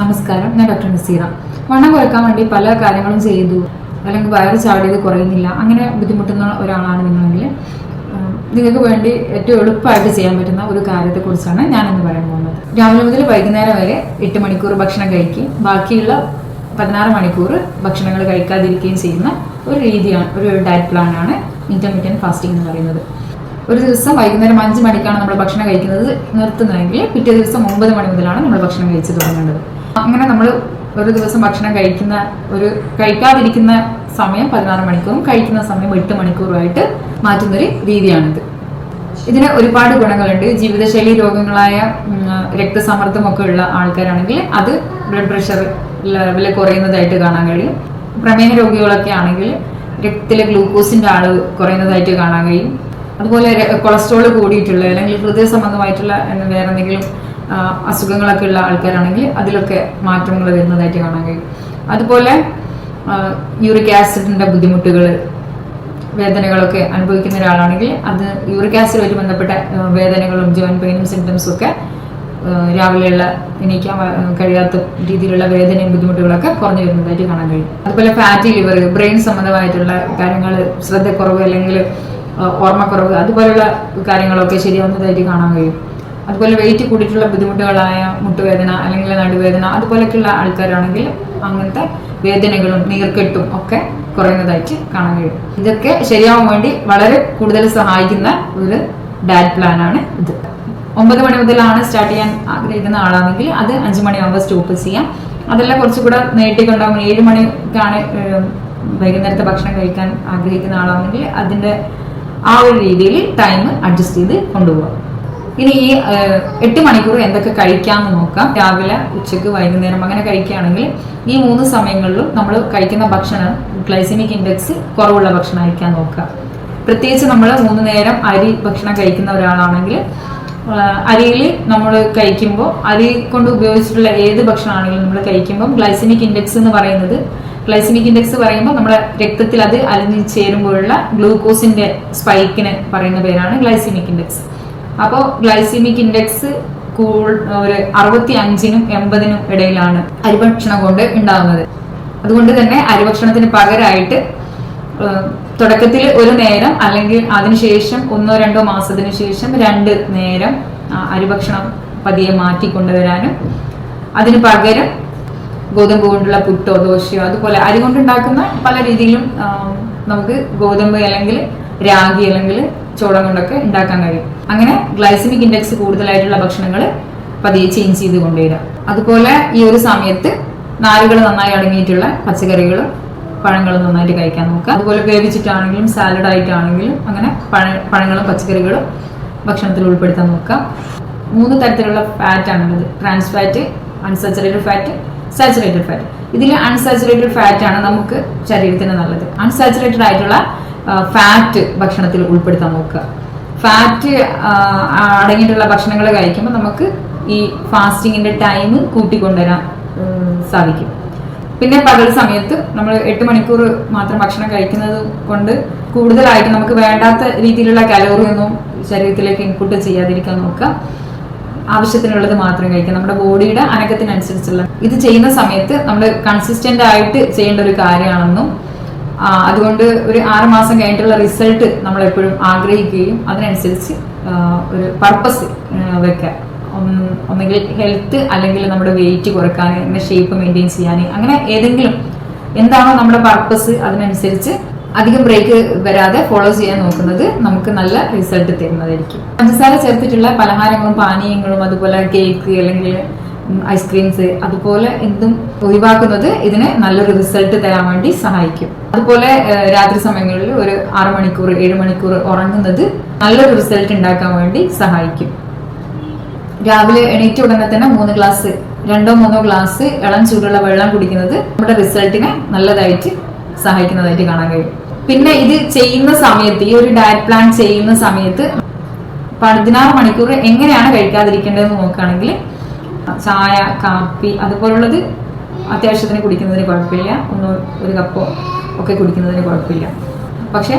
നമസ്കാരം ഞാൻ ഡോക്ടർ നസീറ. വണ്ണം കുറയ്ക്കാൻ വേണ്ടി പല കാര്യങ്ങളും ചെയ്തു. അല്ലെങ്കിൽ വയറ് ചാടിയത് കുറയുന്നില്ല. അങ്ങനെ ബുദ്ധിമുട്ടുന്ന ഒരാളാണ് നിങ്ങളെങ്കിൽ. നിങ്ങൾക്ക് വേണ്ടി ഏറ്റവും എളുപ്പമായിട്ട് ചെയ്യാൻ പറ്റുന്ന ഒരു കാര്യത്തെക്കുറിച്ചാണ് ഞാൻ ഇന്ന് പറയാൻ പോകുന്നത്. രാവിലെ മുതൽ വൈകുന്നേരം വരെ എട്ട് മണിക്കൂർ ഭക്ഷണം കഴിക്കുകയും ബാക്കിയുള്ള പതിനാറ് മണിക്കൂർ ഭക്ഷണങ്ങൾ കഴിക്കാതിരിക്കുകയും ചെയ്യുന്ന ഒരു രീതിയാണ് ഒരു ഡയറ്റ് പ്ലാനാണ് ഇന്റർമീഡിയൻ ഫാസ്റ്റിംഗ് എന്ന് പറയുന്നത്. ഒരു ദിവസം വൈകുന്നേരം അഞ്ച് മണിക്കാണ് നമ്മൾ ഭക്ഷണം കഴിക്കുന്നത് നിർത്തുന്നതെങ്കിൽ പിറ്റേ ദിവസം ഒമ്പത് മണി മുതലാണ് നമ്മൾ ഭക്ഷണം കഴിച്ചു തുടങ്ങേണ്ടത്. അങ്ങനെ നമ്മൾ ഒരു ദിവസം ഭക്ഷണം കഴിക്കുന്ന ഒരു കഴിക്കാതിരിക്കുന്ന സമയം പതിനാറ് മണിക്കൂറും കഴിക്കുന്ന സമയം എട്ട് മണിക്കൂറുമായിട്ട് മാറ്റുന്നൊരു രീതിയാണിത്. ഇതിന് ഒരുപാട് ഗുണങ്ങളുണ്ട്. ജീവിതശൈലി രോഗങ്ങളായ രക്തസമ്മർദ്ദം രക്തസമ്മർദ്ദമൊക്കെ ഉള്ള ആൾക്കാരാണെങ്കിൽ അത് ബ്ലഡ് പ്രഷർ ലെവൽ കുറയുന്നതായിട്ട് കാണാൻ കഴിയും. പ്രമേഹ രോഗികളൊക്കെ ആണെങ്കിൽ രക്തത്തിലെ ഗ്ലൂക്കോസിന്റെ അളവ് കുറയുന്നതായിട്ട് കാണാൻ കഴിയും. അതുപോലെ കൊളസ്ട്രോൾ കൂടിയിട്ടുള്ള അല്ലെങ്കിൽ ഹൃദയ സംബന്ധമായിട്ടുള്ള വേറെ എന്തെങ്കിലും അസുഖങ്ങളൊക്കെ ഉള്ള ആൾക്കാരാണെങ്കിൽ അതിലൊക്കെ മാറ്റങ്ങൾ വരുന്നതായിട്ട് കാണാൻ കഴിയും. അതുപോലെ യൂറിക് ആസിഡിന്റെ ബുദ്ധിമുട്ടുകൾ വേദനകളൊക്കെ അനുഭവിക്കുന്ന ഒരാളാണെങ്കിൽ അത് യൂറിക് ആസിഡുമായിട്ട് ബന്ധപ്പെട്ട വേദനകളും ജോയിൻ പെയിനും സിംറ്റംസും ഒക്കെ രാവിലെയുള്ള എണീക്കാൻ കഴിയാത്ത രീതിയിലുള്ള വേദനയും ബുദ്ധിമുട്ടുകളൊക്കെ കുറഞ്ഞു വരുന്നതായിട്ട് കാണാൻ കഴിയും. അതുപോലെ ഫാറ്റി ലിവർ ബ്രെയിൻ സംബന്ധമായിട്ടുള്ള കാര്യങ്ങൾ ശ്രദ്ധക്കുറവ് അല്ലെങ്കിൽ ഓർമ്മക്കുറവ് അതുപോലെയുള്ള കാര്യങ്ങളൊക്കെ ശരിയാവുന്നതായിട്ട് കാണാൻ കഴിയും. അതുപോലെ വെയിറ്റ് കൂടിയിട്ടുള്ള ബുദ്ധിമുട്ടുകളായ മുട്ടുവേദന അല്ലെങ്കിൽ നടുവേദന അതുപോലെയൊക്കെയുള്ള ആൾക്കാരാണെങ്കിൽ അങ്ങനത്തെ വേദനകളും നീർക്കെട്ടും ഒക്കെ കുറയുന്നതായിട്ട് കാണാൻ കഴിയും. ഇതൊക്കെ ശരിയാവാൻ വേണ്ടി വളരെ കൂടുതൽ സഹായിക്കുന്ന ഒരു ഡയറ്റ് പ്ലാനാണ് ഇത്. ഒമ്പത് മണി മുതലാണ് സ്റ്റാർട്ട് ചെയ്യാൻ ആഗ്രഹിക്കുന്ന ആളാണെങ്കിൽ അത് അഞ്ച് മണിയാകുമ്പോൾ സ്റ്റോപ്പ് ചെയ്യാം. അതെല്ലാം കുറച്ചുകൂടെ നീട്ടിക്കൊണ്ടാകും ഏഴ് മണിക്കാണ് വൈകുന്നേരത്തെ ഭക്ഷണം കഴിക്കാൻ ആഗ്രഹിക്കുന്ന ആളാണെങ്കിൽ അതിന്റെ ആ ഒരു രീതിയിൽ ടൈം അഡ്ജസ്റ്റ് ചെയ്ത് കൊണ്ടുപോകാം ഇനി ഈ എട്ട് മണിക്കൂർ എന്തൊക്കെ കഴിക്കാമെന്ന് നോക്കാം. രാവിലെ ഉച്ചയ്ക്ക് വൈകുന്നേരം അങ്ങനെ കഴിക്കുകയാണെങ്കിൽ ഈ മൂന്ന് സമയങ്ങളിലും നമ്മൾ കഴിക്കുന്ന ഭക്ഷണം ഗ്ലൈസിമിക് ഇൻഡെക്സ് കുറവുള്ള ഭക്ഷണം കഴിക്കാൻ നോക്കുക. പ്രത്യേകിച്ച് നമ്മൾ മൂന്ന് നേരം അരി ഭക്ഷണം കഴിക്കുന്ന ഒരാളാണെങ്കിൽ അരിയിൽ നമ്മൾ കഴിക്കുമ്പോൾ അരി കൊണ്ട് ഉപയോഗിച്ചിട്ടുള്ള ഏത് ഭക്ഷണമാണെങ്കിലും നമ്മൾ കഴിക്കുമ്പോൾ ഗ്ലൈസിമിക് ഇൻഡെക്സ് എന്ന് പറയുന്നത് ഗ്ലൈസിമിക് ഇൻഡെക്സ് പറയുമ്പോൾ നമ്മുടെ രക്തത്തിൽ അത് അലിഞ്ഞു ചേരുമ്പോഴുള്ള ഗ്ലൂക്കോസിന്റെ സ്പൈക്കിന് പറയുന്ന പേരാണ് ഗ്ലൈസിമിക് ഇൻഡെക്സ്. അപ്പോൾ ഗ്ലൈസിമിക് ഇൻഡെക്സ് കൂൾ ഒരു അറുപത്തി അഞ്ചിനും എൺപതിനും ഇടയിലാണ് അരിഭക്ഷണം കൊണ്ട് ഉണ്ടാകുന്നത് അതുകൊണ്ട് തന്നെ അരിഭക്ഷണത്തിന് പകരമായിട്ട് തുടക്കത്തിൽ ഒരു നേരം അല്ലെങ്കിൽ അതിനുശേഷം ഒന്നോ രണ്ടോ മാസത്തിന് ശേഷം രണ്ട് നേരം അരിഭക്ഷണം പതിയെ മാറ്റിക്കൊണ്ടുവരാനും അതിന് പകരം ഗോതമ്പ് കൊണ്ടുള്ള പുട്ടോ ദോശയോ അതുപോലെ അരി കൊണ്ടുണ്ടാക്കുന്ന പല രീതിയിലും നമുക്ക് ഗോതമ്പ് അല്ലെങ്കിൽ രാഗി അല്ലെങ്കിൽ ചോളം കൊണ്ടൊക്കെ ഉണ്ടാക്കാൻ കഴിയും. അങ്ങനെ ഗ്ലൈസമിക് ഇൻഡെക്സ് കൂടുതലായിട്ടുള്ള ഭക്ഷണങ്ങൾ പതിയെ ചേഞ്ച് ചെയ്ത് കൊണ്ടുവരാം അതുപോലെ ഈ ഒരു സമയത്ത് നാരുകൾ നന്നായി അടങ്ങിയിട്ടുള്ള പച്ചക്കറികളും പഴങ്ങളും നന്നായിട്ട് കഴിക്കാൻ നോക്കുക. അതുപോലെ വേവിച്ചിട്ടാണെങ്കിലും സാലഡ് ആയിട്ടാണെങ്കിലും അങ്ങനെ പഴ പഴങ്ങളും പച്ചക്കറികളും ഭക്ഷണത്തിൽ ഉൾപ്പെടുത്താൻ നോക്കുക. മൂന്ന് തരത്തിലുള്ള ഫാറ്റ് ആണുള്ളത്. Trans fat unsaturated fat saturated fat ഇതിൽ അൺസാച്ചുറേറ്റഡ് ഫാറ്റ് ആണ് നമുക്ക് ശരീരത്തിന് നല്ലത്. അൺസാച്ചുറേറ്റഡ് ആയിട്ടുള്ള ഫാറ്റ് ഭക്ഷണത്തിൽ ഉൾപ്പെടുത്താൻ നോക്കുക. ഫാറ്റ് അടങ്ങിയിട്ടുള്ള ഭക്ഷണങ്ങൾ കഴിക്കുമ്പോൾ നമുക്ക് ഈ ഫാസ്റ്റിങ്ങിന്റെ ടൈം കൂട്ടിക്കൊണ്ടുവരാൻ സാധിക്കും. പിന്നെ പകൽ സമയത്ത് നമ്മൾ എട്ട് മണിക്കൂർ മാത്രം ഭക്ഷണം കഴിക്കുന്നത് കൊണ്ട് കൂടുതലായിട്ട് നമുക്ക് വേണ്ടാത്ത രീതിയിലുള്ള കലോറി ഒന്നും ശരീരത്തിലേക്ക് ഇൻപുട്ട് ചെയ്യാതിരിക്കാൻ നോക്കുക. ആവശ്യത്തിനുള്ളത് മാത്രം കഴിക്കുക. നമ്മുടെ ബോഡിയുടെ അനക്കത്തിനനുസരിച്ചുള്ള ഇത് ചെയ്യുന്ന സമയത്ത് നമ്മൾ കൺസിസ്റ്റന്റ് ആയിട്ട് ചെയ്യേണ്ട ഒരു കാര്യമാണെന്നും അതുകൊണ്ട് ഒരു ആറ് മാസം കഴിഞ്ഞിട്ടുള്ള റിസൾട്ട് നമ്മൾ എപ്പോഴും ആഗ്രഹിക്കുകയും അതിനനുസരിച്ച് ഒരു പർപ്പസ് വെക്കുക. ഒന്നെങ്കിൽ ഹെൽത്ത് അല്ലെങ്കിൽ നമ്മുടെ വെയിറ്റ് കുറയ്ക്കാൻ അങ്ങനെ ഷേപ്പ് മെയിന്റെയിൻ ചെയ്യാൻ അങ്ങനെ ഏതെങ്കിലും എന്താണോ നമ്മുടെ പർപ്പസ് അതിനനുസരിച്ച് അധികം ബ്രേക്ക് വരാതെ ഫോളോ ചെയ്യാൻ നോക്കുന്നത് നമുക്ക് നല്ല റിസൾട്ട് തരുന്നതായിരിക്കും. പഞ്ചസാര ചേർത്തിട്ടുള്ള പലഹാരങ്ങളും പാനീയങ്ങളും അതുപോലെ കേക്ക് അല്ലെങ്കിൽ ഐസ്ക്രീംസ് അതുപോലെ എന്തും ഒഴിവാക്കുന്നത് ഇതിന് നല്ലൊരു റിസൾട്ട് തരാൻ വേണ്ടി സഹായിക്കും. അതുപോലെ രാത്രി സമയങ്ങളിൽ ഒരു ആറ് മണിക്കൂർ ഏഴ് മണിക്കൂർ ഉറങ്ങുന്നത് നല്ലൊരു റിസൾട്ട് ഉണ്ടാക്കാൻ വേണ്ടി സഹായിക്കും. രാവിലെ എണീറ്റ ഉടനെ തന്നെ മൂന്ന് ഗ്ലാസ് രണ്ടോ മൂന്നോ ഗ്ലാസ് ഇളം ചൂടുള്ള വെള്ളം കുടിക്കുന്നത് നമ്മുടെ റിസൾട്ടിനെ നല്ലതായിട്ട് സഹായിക്കുന്നതായിട്ട് കാണാൻ കഴിയും. പിന്നെ ഇത് ചെയ്യുന്ന സമയത്ത് ഈ ഒരു ഡയറ്റ് പ്ലാൻ ചെയ്യുന്ന സമയത്ത് പതിനാറ് മണിക്കൂർ എങ്ങനെയാണ് കഴിക്കാതിരിക്കേണ്ടതെന്ന് നോക്കുകയാണെങ്കിൽ ചായ കാപ്പി അതുപോലുള്ളത് അത്യാവശ്യത്തിന് കുടിക്കുന്നതിന് കുഴപ്പമില്ല. ഒന്ന് ഒരു കപ്പോ ഒക്കെ കുടിക്കുന്നതിന് കുഴപ്പമില്ല. പക്ഷേ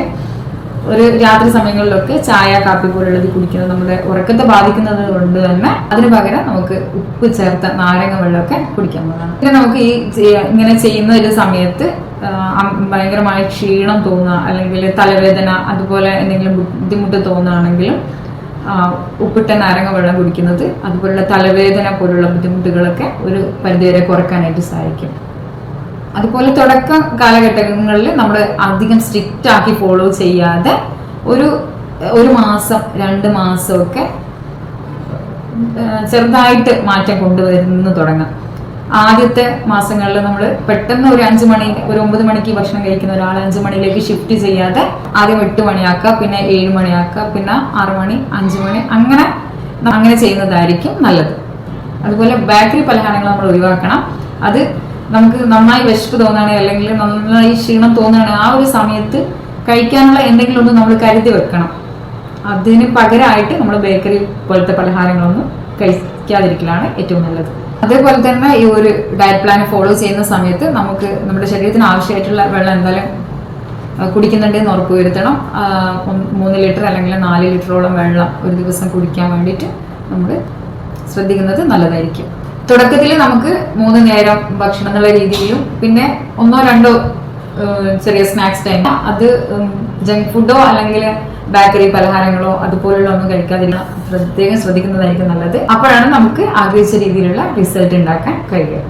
ഒരു രാത്രി സമയങ്ങളിലൊക്കെ ചായ കാപ്പി പോലുള്ളത് കുടിക്കുന്നത് നമ്മുടെ ഉറക്കത്തെ ബാധിക്കുന്നത് കൊണ്ട് തന്നെ അതിന് പകരം നമുക്ക് ഉപ്പ് ചേർത്ത നാരങ്ങ വെള്ളമൊക്കെ കുടിക്കാവുന്നതാണ് പിന്നെ നമുക്ക് ഈ ഇങ്ങനെ ചെയ്യുന്ന ഒരു സമയത്ത് ഭയങ്കരമായ ക്ഷീണം തോന്നുക അല്ലെങ്കിൽ തലവേദന അതുപോലെ എന്തെങ്കിലും ബുദ്ധിമുട്ട് തോന്നുകയാണെങ്കിലും ഉപ്പിട്ട നാരങ്ങ വെള്ളം കുടിക്കുന്നത്. അതുപോലുള്ള തലവേദന പോലുള്ള ബുദ്ധിമുട്ടുകളൊക്കെ ഒരു പരിധിവരെ കുറക്കാനായിട്ട് സഹായിക്കും അതുപോലെ തുടക്ക കാലഘട്ടങ്ങളിൽ നമ്മൾ അധികം സ്ട്രിക്റ്റ് ആക്കി ഫോളോ ചെയ്യാതെ ഒരു ഒരു മാസം രണ്ട് മാസമൊക്കെ ചെറുതായിട്ട് മാറ്റം കൊണ്ടുവരുന്നു തുടങ്ങാം. ആദ്യത്തെ മാസങ്ങളിൽ നമ്മൾ പെട്ടെന്ന് ഒരു അഞ്ച് മണി ഒരു ഒമ്പത് മണിക്ക് ഭക്ഷണം കഴിക്കുന്ന ഒരാൾ അഞ്ച് മണിയിലേക്ക് ഷിഫ്റ്റ് ചെയ്യാതെ ആദ്യം എട്ട് മണിയാക്കുക പിന്നെ ഏഴ് മണിയാക്കുക പിന്നെ ആറ് മണി അഞ്ച് മണി അങ്ങനെ അങ്ങനെ ചെയ്യുന്നതായിരിക്കും നല്ലത്. അതുപോലെ ബേക്കറി പലഹാരങ്ങൾ നമ്മൾ ഒഴിവാക്കണം. അത് നമുക്ക് നന്നായി വിശപ്പ് തോന്നുകയാണെങ്കിൽ അല്ലെങ്കിൽ നന്നായി ക്ഷീണം തോന്നുകയാണെങ്കിൽ ആ ഒരു സമയത്ത് കഴിക്കാനുള്ള എന്തെങ്കിലും ഒന്ന് നമ്മൾ കരുതി വെക്കണം. അതിന് പകരമായിട്ട് നമ്മൾ ബേക്കറി പോലത്തെ പലഹാരങ്ങളൊന്നും കഴിക്കാതിരിക്കലാണ് ഏറ്റവും നല്ലത്. അതേപോലെ തന്നെ ഈ ഒരു ഡയറ്റ് പ്ലാൻ ഫോളോ ചെയ്യുന്ന സമയത്ത് നമുക്ക് നമ്മുടെ ശരീരത്തിന് ആവശ്യമായിട്ടുള്ള വെള്ളം എന്തായാലും കുടിക്കുന്നുണ്ട് എന്ന് ഉറപ്പുവരുത്തണം മൂന്ന് ലിറ്റർ അല്ലെങ്കിൽ നാല് ലിറ്ററോളം വെള്ളം ഒരു ദിവസം കുടിക്കാൻ വേണ്ടിയിട്ട് നമ്മൾ ശ്രദ്ധിക്കുന്നത് നല്ലതായിരിക്കും. തുടക്കത്തിൽ നമുക്ക് മൂന്ന് നേരം ഭക്ഷണം എന്നുള്ള രീതിയിലും പിന്നെ ഒന്നോ രണ്ടോ ചെറിയ സ്നാക്സ് ടൈം അത് ജങ്ക് ഫുഡോ അല്ലെങ്കിൽ ബേക്കറി പലഹാരങ്ങളോ അതുപോലുള്ള ഒന്നും കഴിക്കാതില്ല പ്രത്യേകം ശ്രദ്ധിക്കുന്നതായിരിക്കും നല്ലത്. അപ്പോഴാണ് നമുക്ക് ആഗ്രഹിച്ച രീതിയിലുള്ള റിസൾട്ട് ഉണ്ടാക്കാൻ കഴിയുക.